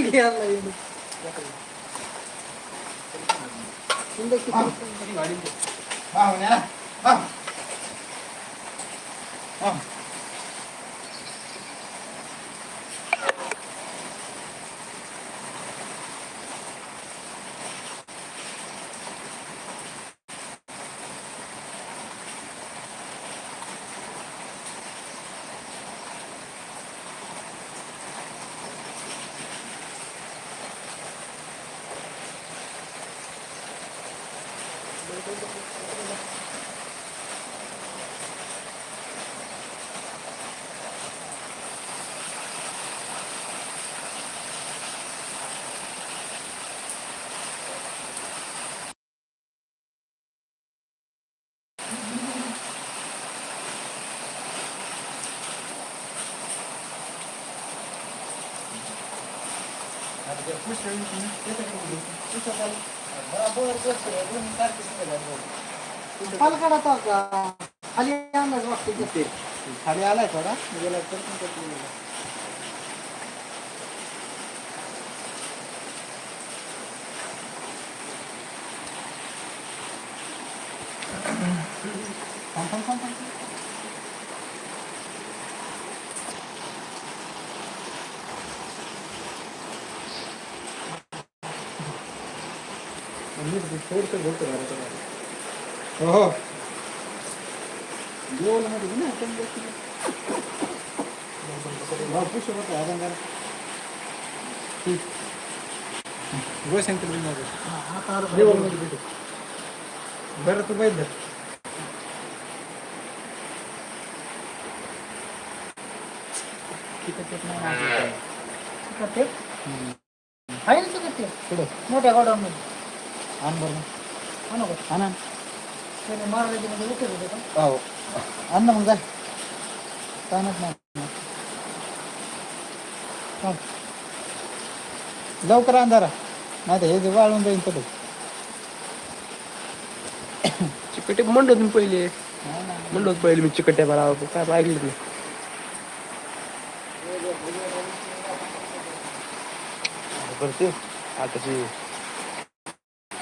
घ्यायला येईल सुंदर किती गाडी हा हा すいません。पलकडा खाली आणलाच वाटतं तिथे खाली आलाय थोडा गेला तर थांब थांब थांब थांब हो हो. जेवणमध्ये ना पण बसली. भाऊ पुष्प होतं आपण जरा गोष्ट सांगतो तुम्ही हा, बरं. मध्ये तू? आहे ना तिथं ते? पुढं मोठ्या गोडाऊनमध्ये. आण बरं हा ना बरं. आण आण. त्याने मारलं म्हणजे उतर होतं का हो. आण ना मग जा. नाही. लवकर आण जरा. नाही तर हे जे वाळून जाईन तर चिकटे म्हणलो तुम्ही पहिले. म्हणलो होतो पहिले मी चिकट्या मला काय ऐकलं नाही. करते आताची